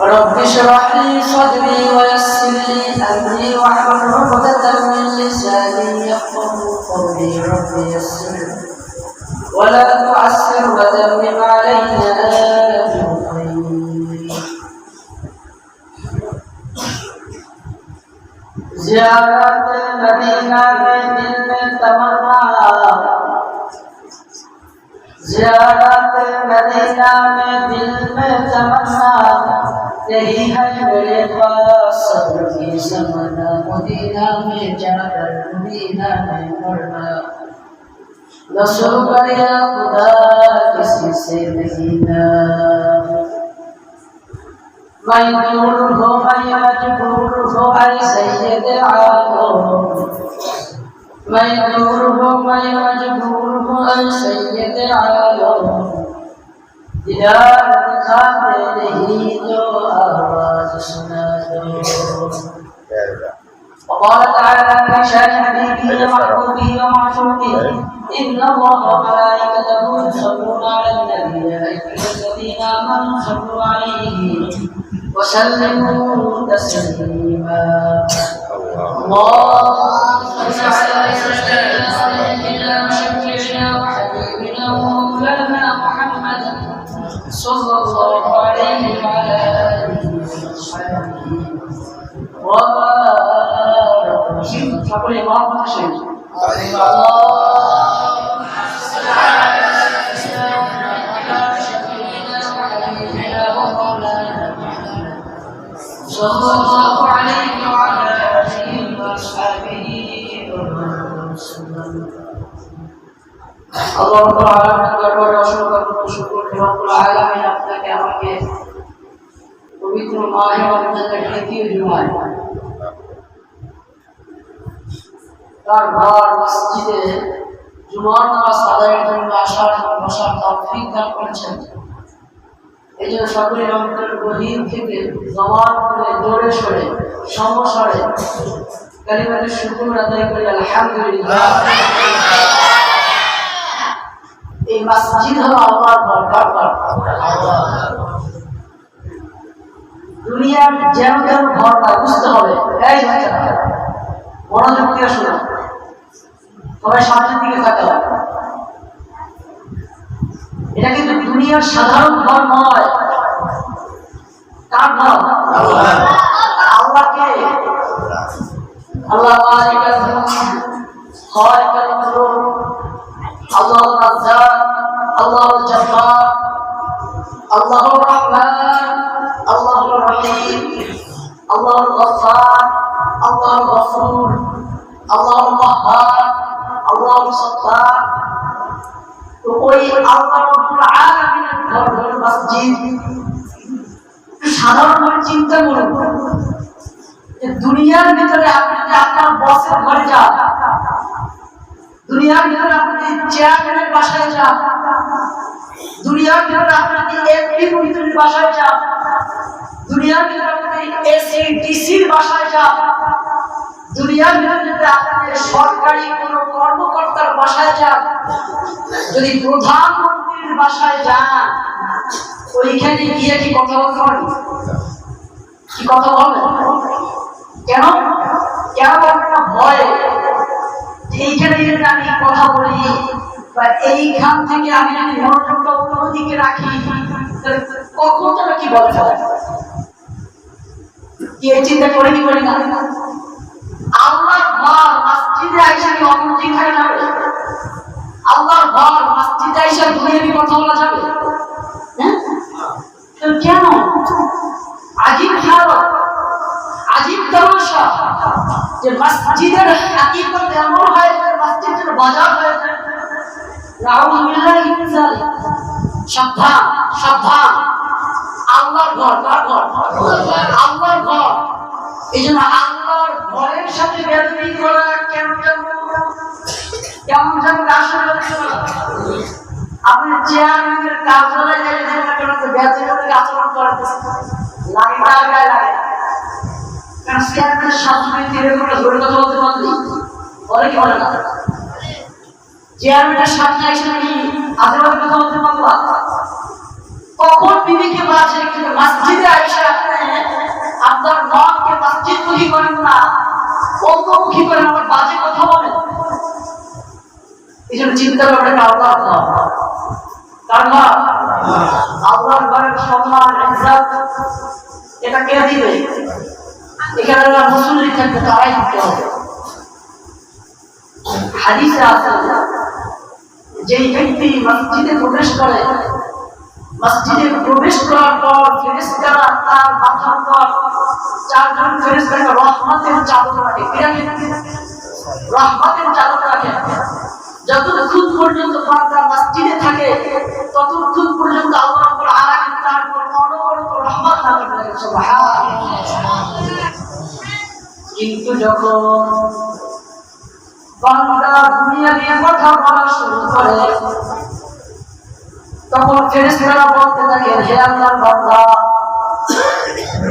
رب اشرح لي صدري ويسر لي أمري واحلل عقدة من لساني يفقه قولي. رب يسر. ولا تعسر وتمم علي زیارت مدینہ المدينة دل میں تمنا जियारत मदीना में दिल में तमन्ना यही है मेरे पास सबकी समना मदीना में जाकर मदीना में मरना रसूल पर या खुदा किसी से नहीं ना मजबूर हो मैं मजबूर हो ऐसे आलम من يضره من يجبره عن سيئة عمله إذا بقدره تو آواز سنا وقال تعالى في شان حبيبه ومحبوبه ومعشوقه إن الله وملائكته يصلون على النبي يا أيها الذين آمنوا صلوا عليه وسلموا تسليما আল্লাহ এই দুনিয়ার যেন তেন ঘর না বুঝতে হবে এই মনোযোগ দিয়ে শোনো সবাই সামনের দিকে হবে এটা কিন্তু দুনিয়ার সাধারণ ঘর নয়। কার ঘর? আল্লাহকে। আল্লাহ সরকারি কোনো কর্মকর্তার বাসায় যান, যদি প্রধানমন্ত্রীর বাসায় যান, ওইখানে গিয়ে কি কথা বলতে কি কথা বলবেন? কেন? কেন বলবেন ভয়? এইখানে যদি আমি কথা বলি, বা এইখান থেকে আমি যদি মনোযোগটা অন্যদিকে রাখি কখন তারা কি বলতে কি চিন্তা করে কি করি না? আল্লাহর ঘর মসজিদে আইসা কি অন্যদিকে থাকা যাবে? আল্লাহর ঘর মসজিদে আইসা দুনিয়াবি কথা বলা যাবে? হ্যাঁ? কেন? আজিব হালত আজিব তামাশা যে মসজিদের হাকিকত এমন হয় মসজিদের বাজার হয়ে। রাউল বিল্লাহি মিন সাবধান সাবধান। আল্লাহর ঘর, কার ঘর? আল্লাহর ঘর। এই জন্য আল্লাহর ঘরের সাথে বেদবি করা কেন কেমন যেন আসলে আপনি চেয়ারম্যানের কার্যালয়ে গেলে বেদবি আচরণ করাতেছে চেয়ারম্যানের একটা ধরে কথা বলতে পারলি বলে কি কখন মসজিদে আইসা আপনার মনকে মসজিদমুখী করেন না, অন্তর্মুখী করেন আমার বাজে কথা বলেন। এই জন্য চিন্তা করবেন আল্লাহ আল্লাহর ঘরের সম্মান ইজ্জত, এটা কে দিবে? এখানে যারা মুসলিম থাকবে তারাই হবে। হাদিসে আছে যেই ব্যক্তি মসজিদে প্রবেশ করে মসজিদে প্রবেশ করার পর ফেরেশতারা তার মাথার উপর চারজন ফেরেশতাকে রহমতের চাদর রাখে। রাখে? রহমতের চাদর রাখে। যতক্ষণ পর্যন্ত বান্দা মসজিদে থাকে, ততক্ষণ পর্যন্ত আল্লাহ রাব্বুল আলামিন তার উপর অনবরত রহমত নাযিল করেন সুবহানাল্লাহ। কিন্তু যখন বান্দা দুনিয়া নিয়ে কথা বলা শুরু করে তখন ফেরেশতারা বলতে হে আল্লাহর বান্দা,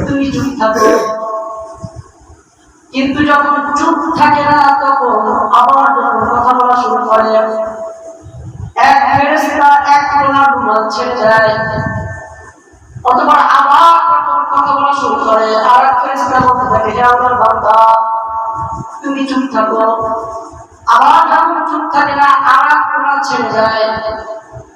তুমি চুপ থাকো। কিন্তু যখন চুপ থাকে না, তখন আবার যখন কথা বলা শুরু করে, এক ফেরেশতা এক কোনা ছেড়ে যায়, অথবা আবার যখন কথা বলা শুরু করে আর এক ফেরেশতা বলতে থাকে, হে আল্লাহর বান্দা, তুমি চুপ থাকো। আবার যখন চুপ থাকে না আর এক ছেড়ে যায়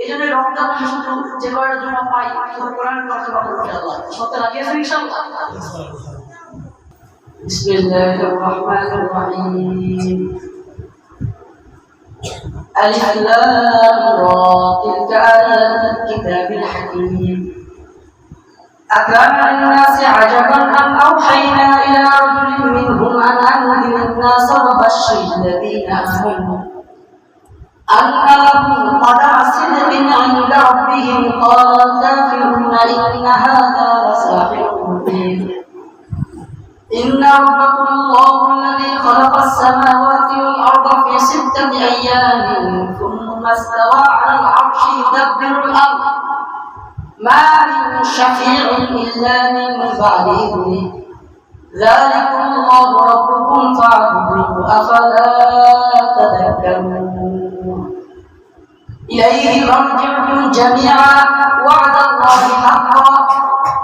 এই জন্য রমজান মাসে শুধু যে কয়টা জন্য পাই শুধু কোরআন তর্জমা করতে আল্লাহ সত্যি লাগিয়েছেন ইনশাআল্লাহ بسم الله الرحمن الرحيم ألف لام را تلك آيات الكتاب الحكيم أكان للناس عجبا أن أوحينا إلى رجل منهم أن أنذر الناس وبشر الذين آمنوا أن لهم قدم صدق عند ربهم قال الكافرون إن هذا لساحر إن ربكم الله الذي خلق السماوات والأرض في ستة أيام ثم استوى على العرش يدبر الأمر. ما من شفيع إلا من بعد إذنه. ذلكم الله ربكم فاعبدوه. أفلا تذكرون؟ إليه مرجعكم جميعا وعد الله حقا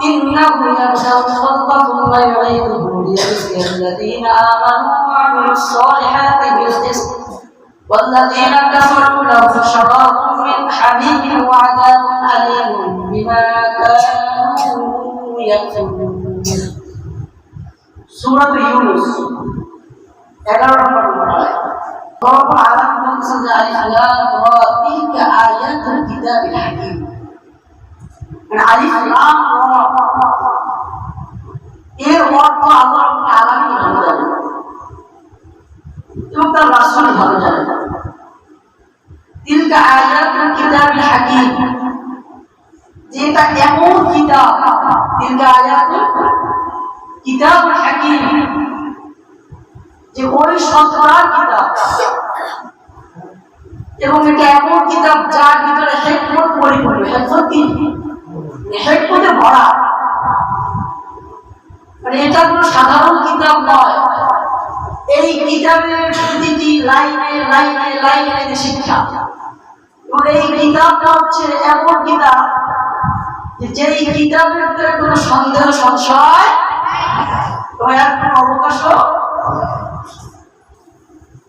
إنه يبدأ الخلق ثم يعيده ليجزي الذين آمنوا وعملوا الصالحات بالقسط والذين كفروا لهم شراب من حميم وعذاب أليم بما كانوا يكفرون سورة يونس এগারো নম্বর Allah Alam maksudnya Alif Lam Tilka ayatul kitabil hakim মানে আলিফ লাম এর অর্থ আল্লাহ আলামী ভালো জানে এবং তার রাসুল ভালো জানে তিলকা আয়াত কিতাব হাকিম যেটা এমন কিতাব তিলকা আয়াত কিতাব হাকিম যে ওই সত্তার কিতাব। এবং এটা এমন কিতাব যার ভিতরে হেকমত পরিপূর্ণ, হেকমত কি? হেকমতে ভরা। মানে এটা কোনো সাধারণ কিতাব নয়। এই কিতাবের প্রতিটি লাইনে লাইনে লাইনে শিক্ষা। এবং এই কিতাবটা হচ্ছে এমন কিতাব যে যেই কিতাবের ভিতরে কোনো সন্দেহ, সংশয় এর কোনো অবকাশও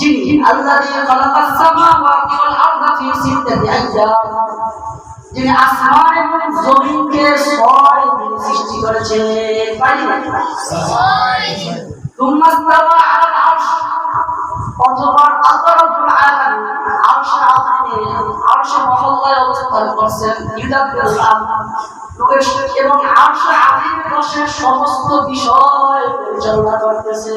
যিনি খালাকাস ওয়াল আরদা ফি সিত্তাতি আইয়াম যিনি আসমান এবং জমিনকে ছয় দিন সৃষ্টি করেছেন। আরশ, অথবা আল্লাহ রাব্বুল আলামিন আরশ আরশ মহল্লায় অবস্থান করছেন এবং আরশ বসে সমস্ত বিষয় পরিচালনা করতেছে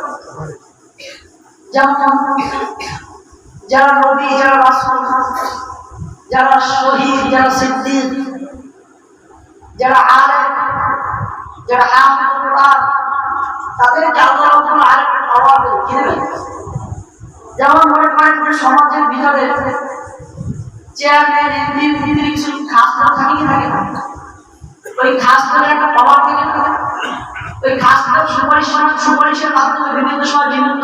যারা নবী, যারা রাসূল, যারা শহীদ, যারা সিদ্দিক, যারা আলেম, যারা কোরআন, তাদেরকে আল্লাহ পাওয়া দেবে যেমন মনে করেন যে সমাজের ভিতরে চেয়ারম্যান, এমপি ভিতরে কিছু খাস লোক থাকে কি থাকে ওই খাস লোকের একটা পাওয়ার থাকে না ওই খাস সুপারিশ সুপারিশের মাধ্যমে বিভিন্ন সময় বিভিন্ন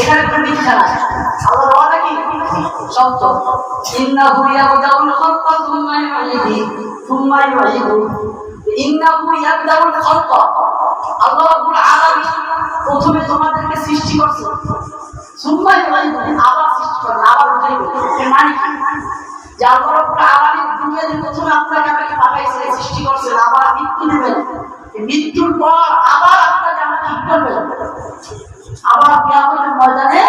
এখানে কোনো মিথ্যা আল্লাহর ওয়াদা কি? সত্য। ইন্নাহু ইয়াবদাউল খালকা থুম্মা ইউঈদু থুম্মা ইউঈদু ইন্নাহু ইয়াবদাউল খালকা আল্লাহ রাব্বুল আলামিন প্রথমে তোমাদেরকে সৃষ্টি করছে। থুম্মা ইউঈদু আবার সৃষ্টি করবে আবার উঠাইবে। এর মানে কি? যে আল্লাহ রাব্বুল আলামিন দুনিয়াতে প্রথমে আপনাকে আমাকে পাঠাইছে, সৃষ্টি করছেন আবার মৃত্যু এই মৃত্যুর পর আবার আপনাকে আমাকে কি আবার কিয়ামতের ময়দানে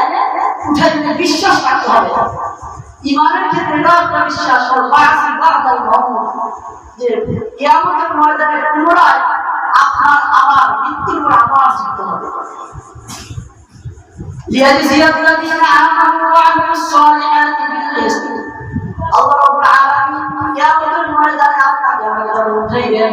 উঠাই দিতে বিশ্বাস রাখতে হবে ইমানের ক্ষেত্রে এটা একটা বিশ্বাস হল বাসি বাদাল মহম্মদ যে কিয়ামতের ময়দানে পুনরায় আপনার আবার মৃত্যুর পর আবার জিততে হবে ليجزي الذين آمنوا وعملوا الصالحات بالقسط আল্লাহ রাব্বুল আলামিন কিয়ামতের ময়দানে আপনাকে আমাকে যখন উঠাইবেন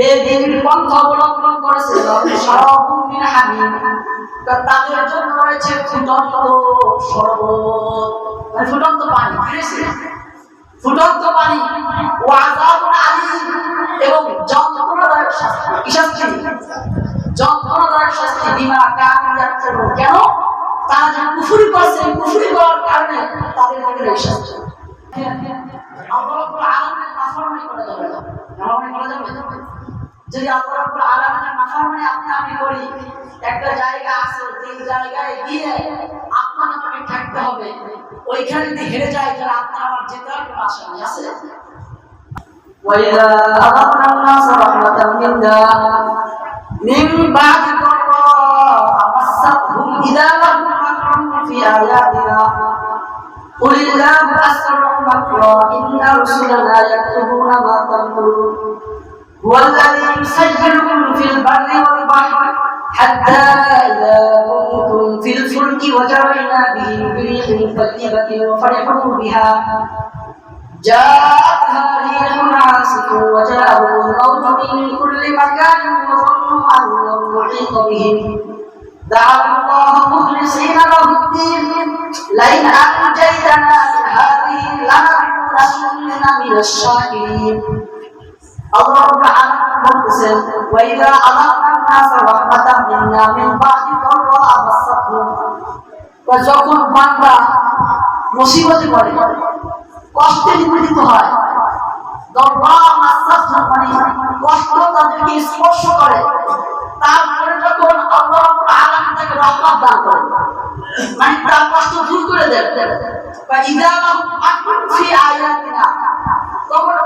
বেদিনীর পন্থা অবলম্বন করেছে শরাবুন মিন হামিম তাদের জন্য রয়েছে ফুটন্ত শরবত। মানে ফুটন্ত পানি ফুটন্ত পানি ও আযাবুন আলীম এবং যন্ত্রণাদায়ক শাস্তি। কি শাস্তি? যন্ত্রণাদায়ক শাস্তি বিমা কানু কেন? তারা যে কুফরি করছে কুফরি করার কারণে তাদের থেকে এই শাস্তি। রাব্বুল নাফরমানি করা যাবে না করা যাবে? যদি আল্লাহ রাব্বুল আলামিনের নাফরমানি আপনি আমি করি একটা জায়গা আছে যে জায়গায় গিয়ে আপনার আমাকে থাকতে হবে ওইখানে যদি হেরে যায় তাহলে আপনার আমার যেতে আর কোনো আশা নেই আছে وإذا أذقنا الناس رحمة منا من بعد ضراء مستهم إذا لهم مكر في آياتنا قل الله أسرع مكرا إن رسلنا يكتبون ما تمكرون هو الذي يسيركم في البر والبحر حتى إذا كنتم في الفلك وجرينا بهم بريح طيبة وفرحوا بها جاءتها ريح عاصف وجاءهم الموج من كل مكان وظنوا أنهم محيط بهم دعوا الله مخلصين له الدين لئن أنجيتنا من هذه لنكونن من الشاكرين যখন বান্দা মুসিবতে পড়ে কষ্টে নিপীড়িত হয় দরবা মাসাফ মানে কষ্ট তাদেরকে স্পর্শ করে। তারপরে যখন আল্লাহ আলামিন মানে বা ইদা লাহুম আকবার ফি আয়াতিনা তখন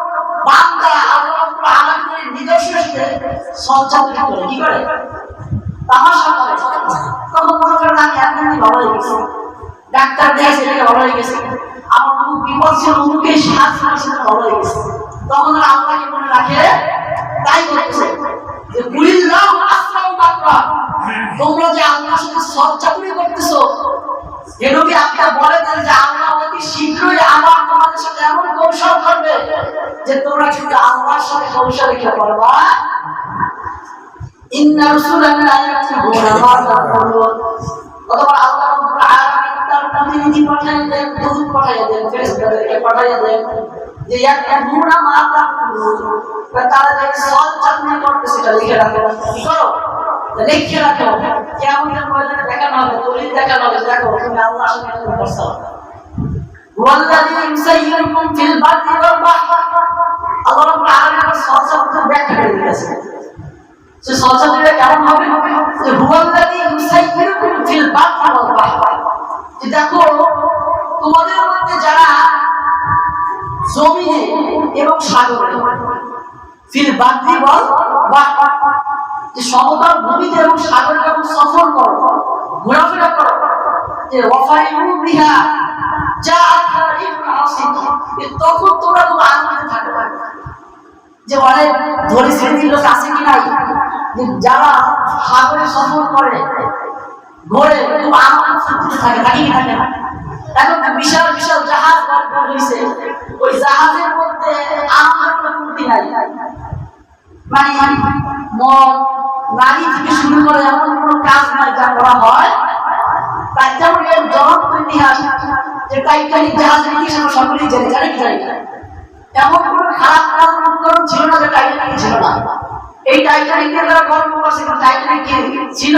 তখন মনে ভালো হয়ে গেছি। ডাক্তার দেখে সেটাকে ভালো হয়ে গেছে। আমার বিপদ ছিল সাহায্য করেছে ভালো হয়ে গেছে। তখন আর আল্লাহকে মনে রাখে তাই করতেছে যে কুলিল্লাহ আসরাউ মাকরা তোমরা যে আল্লাহর সাথে সহচাতুরি করতেছো এ নবী আপনি বলে দেন যে আল্লাহ অতি শীঘ্রই আমার তোমাদের সাথে এমন কৌশল করবে যে তোমরা কিন্তু আল্লাহর সাথে কৌশল রেখে পারবা ইন্না রাসূলানা ইয়াকতুবুনা মা তাকুলুন অথবা আল্লাহ রাব্বুল আলামিন তার প্রতিনিধি পাঠাইয়া দেন, দূত পাঠাইয়া দেন, ফেরেশতাদেরকে পাঠাইয়া দেন। যে ইয়াকতুবুনা মা তাকুলুন তারা যে সল চাকরি করতে সেটা লিখে রাখো কি করো লিখে রাখো কেমন ময়দানে দেখানো হবে দলিল দেখানো হবে দেখো তুমি আল্লাহর সাথে এরকম করছো والذي يسيركم في البر والبحر আল্লাহ রাব্বুল আলামিন সল চাকরি ব্যাখ্যা করে দিয়েছে সে সলসাদিরা কেমন হবে যে হুয়াল্লাযী ইউসাইয়িরুকুম ফিল বাহরি ওয়াল বাহর যে দেখো তোমাদের মধ্যে যারা জমিনে এবং সাগরে। ফিল বাহরি ওয়াল বাহর যে সমতল ভূমিতে এবং সাগরে যখন সফর করো, ঘোরাফেরা করো, যে ওয়াফাইহু বিহা রিহুন আসিফ তখন তোমরা খুব আনন্দে থাকো যে অনেক ধনী শ্রেণির লোক আছে কি নাই? যে যারা সাগরে সফর করে, ঘোরে, খুব আনন্দ থাকে থাকে থাকে এখন মানে শুরু করে এমন কোনো কাজ নাই যা করা হয়। টাইটানিক ছিল যে টাইটানিক ছিল না। এই টাইটানিক নিয়ে যারা গল্প করছে টাইটানিক ছিল?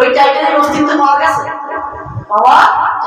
ওই টাইটানিক অস্তিত্ব পাওয়া গেছে? যায়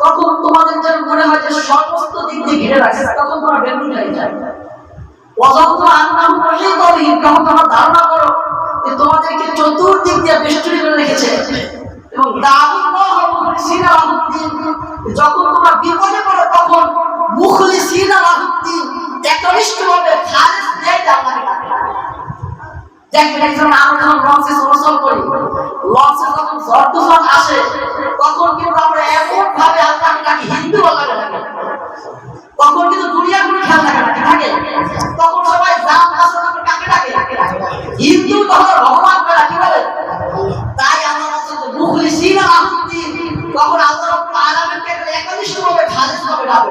তখন তোমাদের যেন মনে হয় যে সমস্ত দিক দিয়ে ঘিরে রাখছে, তখন তোমরা বেগুন হয়ে যায়। তখন তোমরা ধারণা করো যে তোমাদেরকে চতুর্দিক দিয়ে রেখেছে। এবং যখন পড়ো, তখন একনিষ্ঠভাবে খালেস দেয় আল্লাহকে ডাকে দেখবেন একজন আমরা যখন লঞ্চে চলাচল করি, লঞ্চে যখন ঝড় তুফান আসে, তখন কিন্তু আমরা এমন ভাবে আল্লাহকে ডাকি হিন্দু আল্লাহকে ডাকি তখন কিন্তু দুনিয়া কোনো খেয়াল থাকে না, থাকে। তখন সবাই জাম আসে তখন কাকে ডাকে? হিন্দু তখন ভগবান বলে, কি বলে? তাই আল্লাহ বলছেন যে, মুখলিসিনা লাহুদ্দিন তখন আল্লাহ রাব্বুল আলামিনকে একনিষ্ঠভাবে খালেসভাবে ডাকে।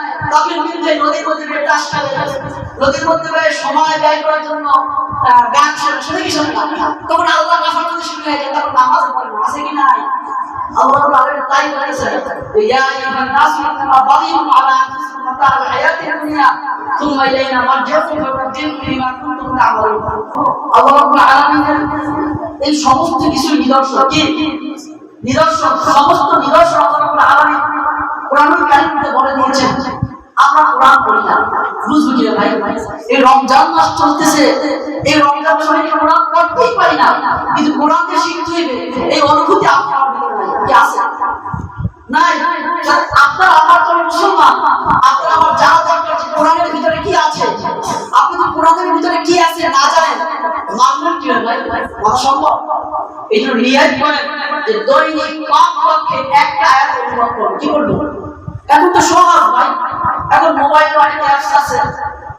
কিন্তু এই নদীর মধ্যে টাস নদীর মধ্যে সময় ব্যয় করার জন্য গান শোনে কি শোনে? তখন আল্লাহ গাফার মধ্যে শুরু হয়ে যায় তখন নামাজ পড়ে। আছে কি নাই? আল্লাহ রাব্বুল তাই বলেছে ইয়া আইয়ুহান নাস ইন্নামা বাগিকুম আলা আনফুসিকুম মাতাআল হায়াতিদ দুনিয়া থুম্মা ইলাইনা মারজিউকুম ফানুনব্বিউকুম বিমা কুনতুম তা'মালুন. আল্লাহ রাব্বুল আলামিনের এই সমস্ত কিছু নিদর্শন কি? নিদর্শন, সমস্ত নিদর্শন আল্লাহ রাব্বুল আলামিন কোরআনুল কারীমে বলে দিয়েছেন। আমরা কোরআন পড়ি না বুঝব কি ভাই এই রমজান মাস চলতেছে। এই রমজান মাসে কোরআন পড়তেই পারি না। কিন্তু কোরআনকে শিখতে হবে। এই অনুভূতি আপনার নাই। আপনার আমার তো মুসলমান, আপনার আমার জানা দরকার যে কোরআনের ভিতরে কি আছে? আপনি তো কোরআনের ভিতরে কি আছে না জানেন? মানবেন কি ভাই? মানা এই জন্য রিয়াজ করেন যে দৈনিক কম পক্ষে একটা আয়াত অনুবাদ করুন। কি করব এখন তো সহজ ভাই। এখন মোবাইল অনেক অ্যাপস আছে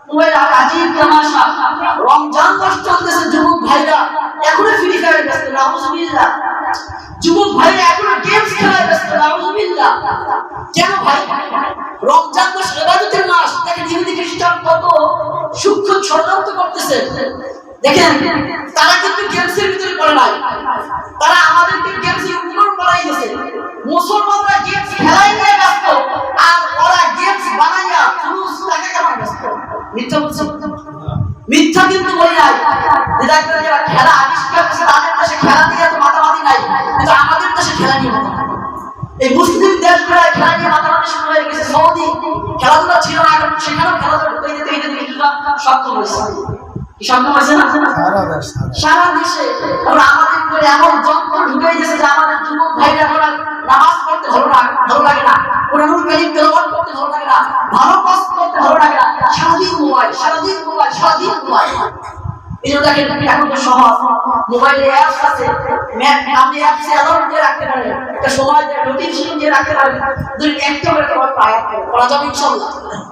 মোবাইল আর আজিব তামাশা। রমজান মাস চলতেছে, যুবক ভাইরা। এখনও ফ্রি ফায়ার ব্যস্ত নাউজুবিল্লাহ। যুবক ভাইরা এখনও গেমস খেলায় ব্যস্ত নাউজুবিল্লাহ। কেন ভাই? রমজান মাস ইবাদতের মাস দেখেন ইহুদি খ্রিস্টান কত সূক্ষ্ম ষড়যন্ত্র করতেছে। দেখেন, তারা কিন্তু গেমসের ভিতরে পড়ে নাই। তারা আমাদেরকে গেমসের উপকরণ বানাই দিয়েছে। মুসলমানরা গেমস খেলাই নিয়ে ব্যস্ত, আর ওরা গেমস বানাইয়া ফুলুস টাকা কামায় ব্যস্ত? মিথ্যা বলছে মিথ্যা কিন্তু বলি নাই। দিদাকে যারা খেলা আবিষ্কার করেছে, তাদের দেশে খেলা নিয়ে তো মাতামাতি নাই, কিন্তু আমাদের দেশে খেলা নিয়ে এই মুসলিম দেশগুলো খেলা নিয়ে মাতামাতি শুরু হয়ে গেছে সৌদি। খেলাধুলা ছিল না, এখন সেখানেও খেলাধুলা সক্ষম হয়েছে। কি সক্ষম না? সারা দেশ ওরা আমাদের করে এমন যন্ত্র ঢুকে দিয়েছে যে আমাদের যুবক ভাইরা ওরা নামাজ পড়তে ভালো ভালো লাগে না। কোরআনুল কারীম তেলাওয়াত করতে ভালো লাগে না। ভালো কাজ করতে ভালো লাগে না। সারাদিন মোবাইল সারাদিন মোবাইল সারাদিন মোবাইল। এই দেখেন এখন তো সহজ মোবাইলে অ্যাপস আছে। আপনি অ্যাপসে অ্যালার্ম দিয়ে রাখতে পারেন। একটা সময় দিয়ে নোটিফিকেশন দিয়ে রাখতে পারেন। দুই একটা করে পড়া যাবে ইনশাআল্লাহ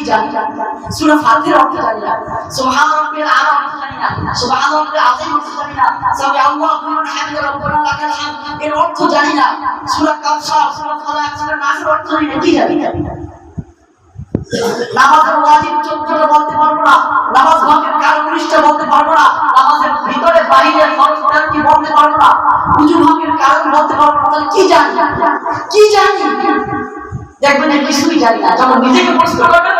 কি জানি। সূরা ফাতিহার অর্থ জানি না। সুবহান রাব্বিল আলা অর্থ জানি না। সুবহান রাব্বিল আযীম অর্থ জানি না। সামি আল্লাহু লিমান হামিদা রব্বানা, লাকাল এর অর্থ জানি না। সূরা কাউসার সূরা ফালাক, সূরা নাসের অর্থ জানি না। কি জানি? না নামাজের ওয়াজিব চোদ্দটা বলতে পারব না। নামাজ ভঙ্গের কারণ উনিশটা বলতে পারব না। নামাজের ভিতরে বাইরে ফরজ কি বলতে পারব না? উজু ভঙ্গের কারণ বলতে পারব না। তাহলে কি জানি? কি জানি? দেখবেন কিছুই জানি না। যখন নিজেকে প্রশ্ন করবেন